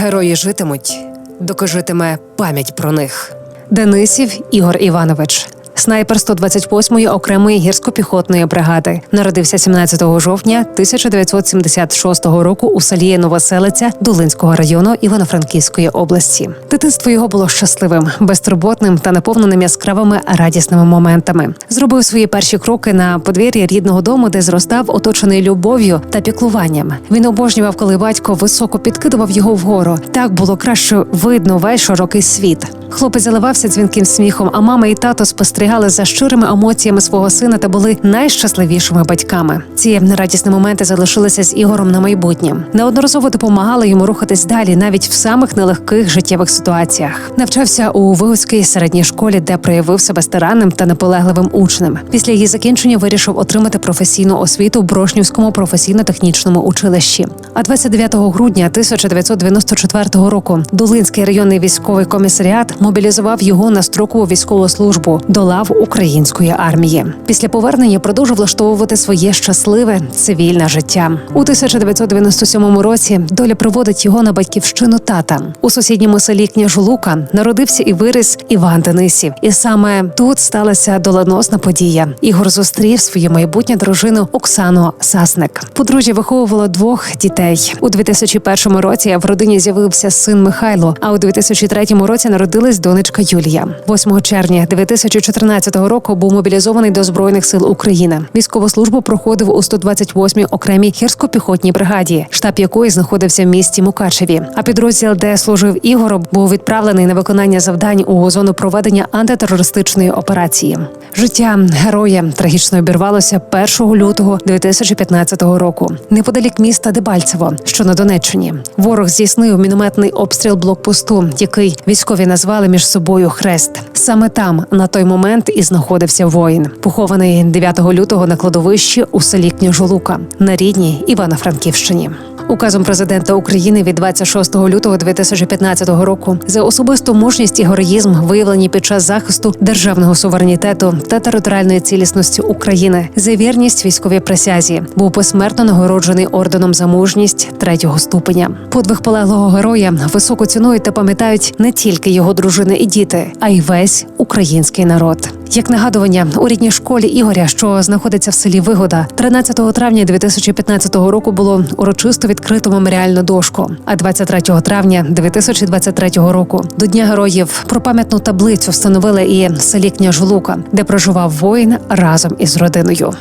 Герої житимуть, доки житиме пам'ять про них. Денисів Ігор Іванович. Снайпер 128-ї окремої гірсько-піхотної бригади народився 17 жовтня 1976 року у селі Новоселиця Долинського району Івано-Франківської області. Дитинство його було щасливим, безтурботним та наповненим яскравими радісними моментами. Зробив свої перші кроки на подвір'ї рідного дому, де зростав, оточений любов'ю та піклуванням. Він обожнював, коли батько високо підкидував його вгору. Так було краще видно весь широкий світ. Хлопець заливався дзвінким сміхом, а мама і тато спостерігали за щирими емоціями свого сина та були найщасливішими батьками. Ці радісні моменти залишилися з Ігорем на майбутнє. Неодноразово допомагали йому рухатись далі, навіть в самих нелегких життєвих ситуаціях. Навчався у Вигуцькій середній школі, де проявив себе старанним та наполегливим учнем. Після її закінчення вирішив отримати професійну освіту в Брошнівському професійно-технічному училищі. А 29 грудня 1994 року Долинський районний військовий комісаріат мобілізував його на строкову військову службу до лав української армії. Після повернення продовжив влаштовувати своє щасливе цивільне життя. У 1997 році доля приводить його на батьківщину тата у сусідньому селі Княжулука. Народився і виріс Іван Денисів, і саме тут сталася доленосна подія. Ігор зустрів свою майбутню дружину Оксану Сасник. Подружжя виховувало двох дітей у 2001 році. В родині з'явився син Михайло. А у 2003 році народилась донечка Юлія. 8 червня 2014 року був мобілізований до збройних сил України. Військову службу проходив у 128-й окремій гірсько-піхотній бригаді, штаб якої знаходився в місті Мукачеві. А підрозділ, де служив Ігор, був відправлений на виконання завдань у зону проведення антитерористичної операції. Життя героя трагічно обірвалося 1 лютого 2015 року, неподалік міста Дебальцево, що на Донеччині. Ворог здійснив мінометний обстріл блокпосту, який військові назвали між собою хрест. Саме там на той момент і знаходився воїн, похований 9 лютого на кладовищі у селі Княжолука на рідній Івано-Франківщині. Указом президента України від 26 лютого 2015 року за особисту мужність і героїзм, виявлені під час захисту державного суверенітету та територіальної цілісності України, за вірність військовій присязі був посмертно нагороджений орденом за мужність третього ступеня. Подвиг полеглого героя високо цінують та пам'ятають не тільки його дружини і діти, а й весь український народ. Як нагадування у рідній школі Ігоря, що знаходиться в селі Вигода, 13 травня 2015 року було урочисто відкрито меморіальну дошку. А 23 травня 2023 року до Дня героїв про пам'ятну таблицю встановили і в селі Княжлука, де проживав воїн разом із родиною.